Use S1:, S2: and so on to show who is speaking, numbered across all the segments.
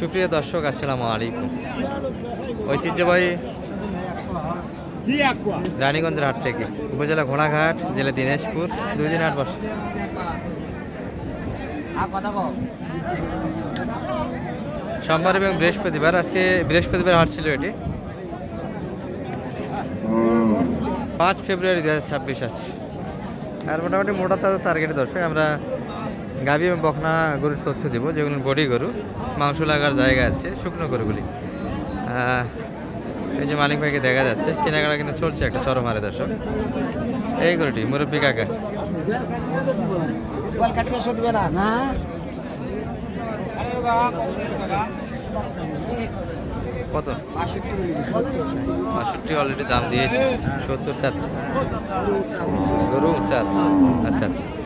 S1: সুপ্রিয় দর্শক, আসসালামু আলাইকুম। ঐতিহ্যবাহী রানীগঞ্জের হাট থেকে, উপজেলা ঘোড়াঘাট, জেলা দিনাজপুর, দুই দিন হাট বসে সোমবার এবং বৃহস্পতিবার, আজকে বৃহস্পতিবার হাট ছিল এটি। পাঁচ ফেব্রুয়ারি দু হাজার ছাব্বিশ আছে আর মোটামুটি মোটা তাজা টার্গেট দর্শক, আমরা গাভী এবং বকনা গরুর তথ্য দেবো, যেগুলো বডি গরু, মাংস লাগার জায়গা আছে, শুকনো গরুগুলি। এই যে মালিক ভাইকে দেখা যাচ্ছে, কেনাকাটা কিন্তু চলছে একটা চরম হারে, দর্শক। এই গরুটি, মুরব্বী কাকা। কত? বাষট্টি অলরেডি দাম দিয়েছে, সত্তর চাচ্ছে। গরু চার আচ্ছা আচ্ছা।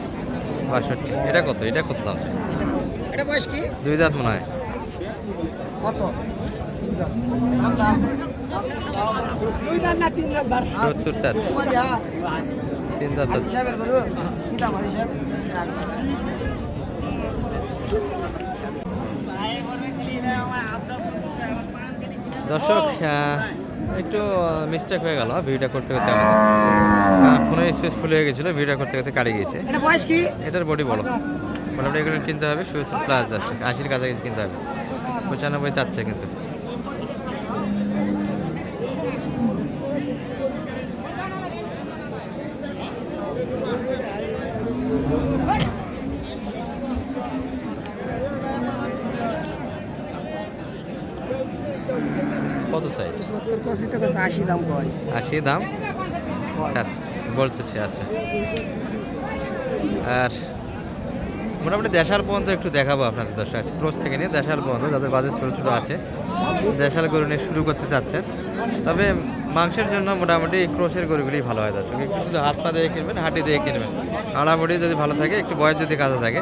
S1: বাষট্টি। এটা কত? এটা কত দাম?
S2: এটা বয়স কি?
S1: দুই দাঁত মনে হয়।
S2: কত?
S1: সত্তর চাচ্ছে। তিন দাঁত
S2: সাহেব
S1: দর্শক একটু মিস্টেক হয়ে গেল ভিডিওটা করতে করতে আমাদের। ফোনের স্পেস ফুল হয়ে গেছিল ভিডিওটা করতে করতে কাটে গিয়েছে।
S2: এটা বয়স কি?
S1: এটার বডি বড়। মোটামুটি এগুলো কিনতে হবে শুধু প্লাস দশ আশির কাছাকাছি কিনতে হবে। পঁচানব্বই চাচ্ছে কিন্তু। কত সাইজ
S2: সত্তর পঁচিশ টাকা আশি দাম কয়?
S1: আশি দাম? আচ্ছা, বলতেছে আচ্ছা। আর মোটামুটি দেশাল পর্যন্ত একটু দেখাবো আপনাদের দর্শক আছে ক্রোস থেকে নিয়ে দেশাল পর্যন্ত যাদের বাজেট ছোটো ছোটো আছে দেশাল গরু নিয়ে শুরু করতে চাচ্ছেন। তবে মাংসের জন্য মোটামুটি এই ক্রোসের গরুগুলি ভালো হয় দর্শক একটু শুধু হাত পা দিয়ে কিনবেন হাঁটি দিয়ে কিনবেন। আড়ামুড়ি যদি ভালো থাকে একটু বয়স যদি কাজে থাকে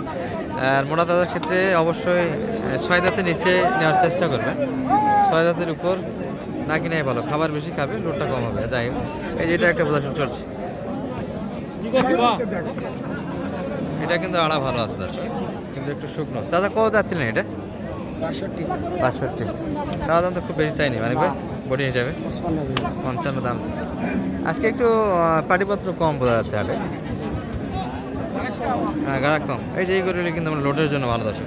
S1: আর মোটা তাজার ক্ষেত্রে অবশ্যই ছয় দাঁতের নিচে নেওয়ার চেষ্টা করবেন। ছয় দাঁতের উপর না কিনাই ভালো খাবার বেশি খাবে লোডটা কম হবে যাই হোক। এই যে এটা একটা প্রদর্শন চলছে। এটা কিন্তু আড়া ভালো আছে দর্শক। কিন্তু একটু শুকনো। চাচা কত যাচ্ছিলেন এটা?
S2: বাষট্টি।
S1: বাষট্টি। সাধারণত খুব বেশি চাইনি মানে ভাই বডি হিসাবে? পঞ্চান্ন দাম আজকে একটু পাটিপত্র কম বোঝা যাচ্ছে আরে হ্যাঁ গাড়া কম। এই যে এই কিন্তু আমরা লোডের জন্য ভালো দর্শক।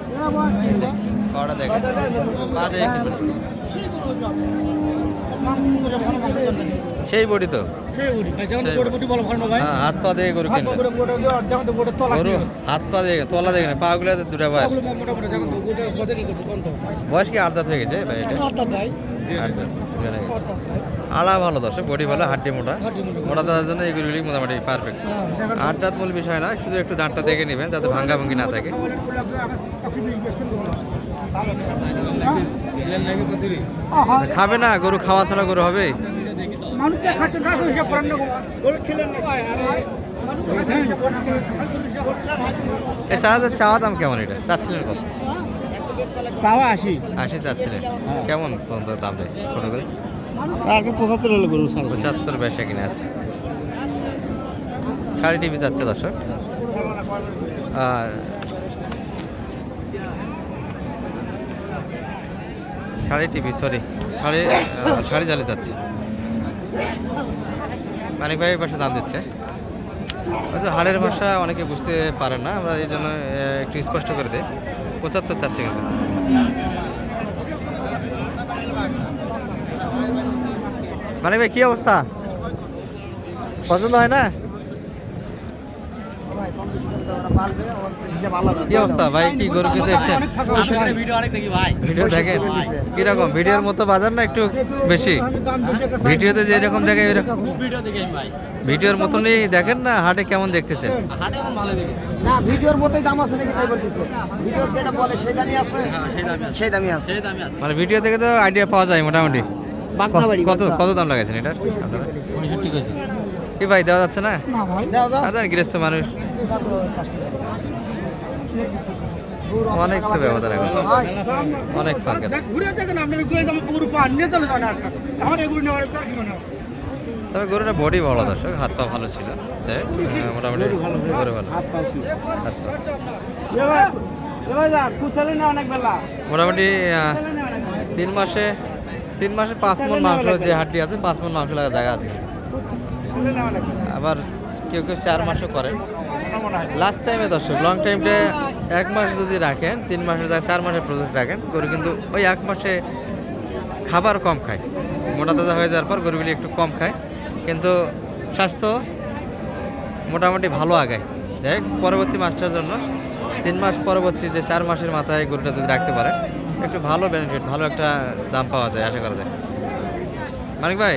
S1: পা দিয়ে কিনবেন। সেই বডি তো। হ্যাঁ হাত পা দিয়ে গরু কিনবেন গরু হাত পা দিয়ে তলা দেখে না পাগুলো দুটা পায় বয়স কি আট দাঁত হয়ে গেছে ভাই আট আলা ভালো দর্শক বডি ভালো হাড্ডি মোটা। মোটা দাদার জন্য এইগুলি মোটামুটি পারফেক্ট আট দাঁত মূল বিষয় না শুধু একটু দাঁতটা দেখে নেবেন যাতে ভাঙ্গা ভাঙ্গি না থাকে। খাবে না গরু খাওয়া ছাড়া গরু হবে? এ চাওয়া চাওয়া দাম কেমন এটা? চাচ্ছিলেন কত?
S2: চাওয়া আশি।
S1: আশি চাচ্ছিলেন। কেমন দাম দেয়? ছোট করে?
S2: আগে পঁচাত্তর হলো গরু ছাড়বো।
S1: পঁচাত্তর বেশা কিনে আছে শাড়ি টিভি যাচ্ছে দর্শক। আর শাড়ি টিভি সরি আহ, শাড়ি জালে যাচ্ছে। মানিক ভাই পাশে দাম দিচ্ছে। হয়তো হাড়ের ভাষা অনেকে বুঝতে পারেন না আমরা এই জন্য একটু স্পষ্ট করে দিই। পঁচাত্তর চাচ্ছে কিন্তু। মানে ভাই কি অবস্থা? পছন্দ হয় না? কি অবস্থা ভাই? কি গরু কিনতে এসছেন? ভিডিও দেখেন। কীরকম? ভিডিওর মতো বাজার না একটু বেশি? ভিডিওতে যেরকম দেখে এরকম ভিডিওর মতনই দেখেন না? হাটে কেমন দেখতেছেন?
S2: না ভিডিওর মতোই দাম আছে নাকি তাই বলতেছে। ভিডিওর যেটা বলে সেই দামই আছে। সেই দামই আছে।
S1: মানে ভিডিও থেকে তো আইডিয়া পাওয়া যায় মোটামুটি। কত কত দাম লাগাইছেন এটার? কি ভাই দেওয়া যাচ্ছে না?
S2: দাও দাও
S1: গৃহস্থ মানুষ। অনেক তো ব্যবধান এখন। অনেক ফাঁক আছে।
S3: ঘুরে দেখেন আপনি গরু পান নিয়ে চলে যান আর আমার এগুলো নেওয়ার কি মনে হয়?
S1: তবে গরুটা বডি ভালো দর্শক। হাত পা ভালো ছিল। যাই মোটামুটি গরু ভালো পা। মোটামুটি। তিন মাসে তিন মাসে পাঁচ মন মাংস যে হাটটি আছে পাঁচ মন মাংস লাগা জায়গা আছে। আবার কেউ কেউ চার মাসও করে
S3: মোটা মোটা হয়।
S1: লাস্ট টাইমে দর্শক লং টাইমটা এক মাস যদি রাখেন, তিন মাসের জায়গায় চার মাসের প্রসেস রাখেন, গরু কিন্তু ওই এক মাসে খাবার কম খায়। মোটা তাজা হয়ে যাওয়ার পর গরুগুলি একটু কম খায়। কিন্তু স্বাস্থ্য মোটামুটি ভালো আগায়। যাই পরবর্তী মাসটার জন্য তিন মাস পরবর্তী যে চার মাসের মাথায় গরুটা যদি রাখতে পারে একটু ভালো বেনিফিট ভালো একটা দাম পাওয়া যায়, আশা করা যায়। মানিক ভাই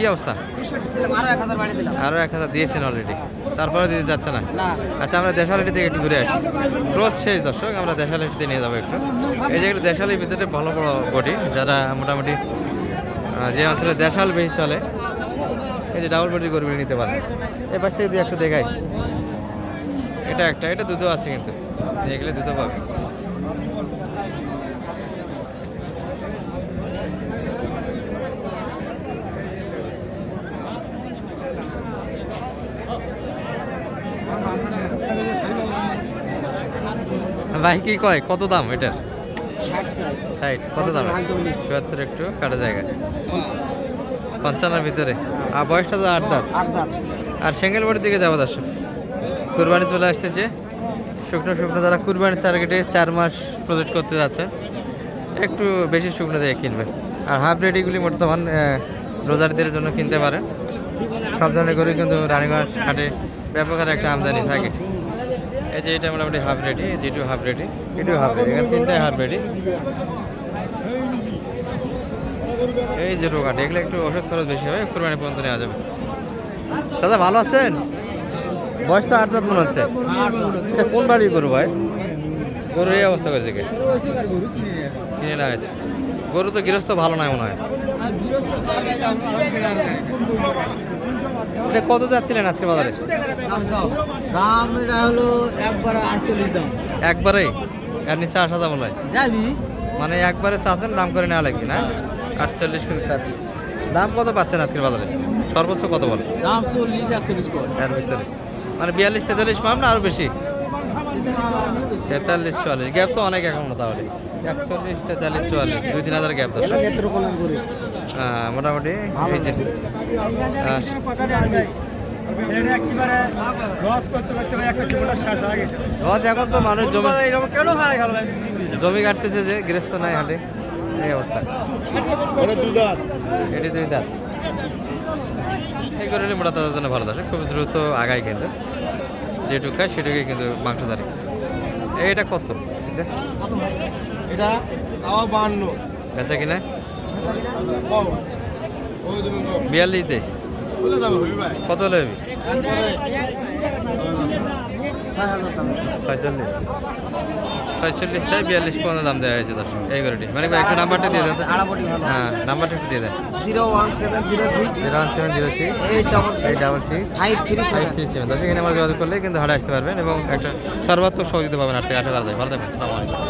S1: কি অবস্থা?
S2: ছেষট্টি আরও এক হাজার বাড়ি
S1: আরও এক হাজার দিয়েছেন অলরেডি তারপরে দিতে যাচ্ছে না? আচ্ছা আমরা দেশালিটি থেকে একটু ঘুরে আসি। ক্রোজ শেষ দর্শক আমরা দেশালিটিতে নিয়ে যাব একটু। এই যেগুলো দেশালির ভিতরে ভালো বড় বডি যারা মোটামুটি যে অঞ্চলে দেশাল বেশি চলে এই যে ডাবল বডি গরু নিতে পারে। এই পাশ থেকে দিয়ে একটু দেখাই। এটা একটা এটা দুধও আছে কিন্তু। এগুলো দুধও পাবে। ভাই কি কয়? কত দাম এটার?
S2: ষাট
S1: কত দাম? চুয়াত্তর একটু কাটা জায়গা। পঞ্চান্নের ভিতরে। আর বয়সটা তো আট দাঁত। আর সেঙ্গেল বাড়ির দিকে যাব দর্শক। কুরবানি চলে আসতেছে। শুকনো শুকনো যারা কুরবানির টার্গেটে চার মাস প্রজেক্ট করতে যাচ্ছে একটু বেশি শুকনো দিয়ে কিনবে। আর হাফ রেডিগুলি বর্তমান রোজারদের জন্য কিনতে পারেন। সব ধরনের করে কিন্তু রানীগঞ্জ হাটে ব্যাপক একটা আমদানি থাকে। এই যে এটা মোটামুটি হাফ রেডি যেটু হাফ রেডি এটু হাফ রেডি এখানে তিনটাই হাফ রেডি এই যে রোগ আটে এগুলো একটু ওষুধ খরচ বেশি হবে, কুরবানি পর্যন্ত নেওয়া যাবে। দাদা ভালো আছেন? বয়স তো আট দাঁত মনে হচ্ছে। এটা কোন বাড়ি গরু ভাই? গরুর এই অবস্থা করেছে কে? কিনে নেওয়া হয়েছে। গরু তো গৃহস্থ ভালো নয় মনে হয়। এটা কত যাচ্ছিলেন আজকে বাজারে?
S2: দাম এটা হলো একবার আটচল্লিশ দাম।
S1: একবারেই এর নিচে আসা যাব নয়
S2: যাবি?
S1: মানে একবারে চাচ্ছেন দাম করে নেওয়া লাগবে না? আটচল্লিশ করে চাচ্ছে। দাম কত পাচ্ছেন আজকের বাজারে? সর্বোচ্চ কত বলে?
S2: দাম চল্লিশ একচল্লিশ
S1: এর ভিতরে। মানে বিয়াল্লিশ তেতাল্লিশ পাম না আরও বেশি? তেতাল্লিশ চুয়াল্লিশ। গ্যাপ তো অনেক এখনও তাহলে। একচল্লিশ তেতাল্লিশ চুয়াল্লিশ। দুই তিন হাজার গ্যাপ দশ। মোটামুটি এই যে
S3: এটা লস হয়ে
S1: এখন তো মানুষ জমি
S3: কেন
S1: জমি কাটতেছে যে গৃহস্থ নাই হাটে। এই অবস্থা। এটি দুই দাঁত। এই করে মোটা তাদের জন্য ভালো দর্শক খুব দ্রুত আগায় কিন্তু। যেটুকু খায় সেটুকুই কিন্তু মাংস দাঁড়ি এইটা কত? এটা?
S2: এটা চাওয়া বাহান্ন।
S1: বেচা কিনা? বিয়াল্লিশ। দে কত
S2: দাম
S1: ছয়চল্লিশ। ছয়চল্লিশ চাই বিয়াল্লিশ পনেরো দাম দেওয়া হয়েছে দর্শক। এই মানে ভাই একটু নাম্বারটা দিয়ে দেন। হ্যাঁ নাম্বারটা একটু দিয়ে দেন।
S2: Zero one seven zero six.
S1: Zero one seven zero six.
S2: Eight double
S1: eight
S2: six
S1: double six
S2: five three
S1: five three seven. দর্শক এখানে আমার যোগাযোগ করলে কিন্তু হাটে আসতে পারবেন এবং একটা সর্বাত্মক সহযোগিতা পাবেন আর থেকে। আশা করা যায়। ভালো থাকবেন। সালামালাইকুম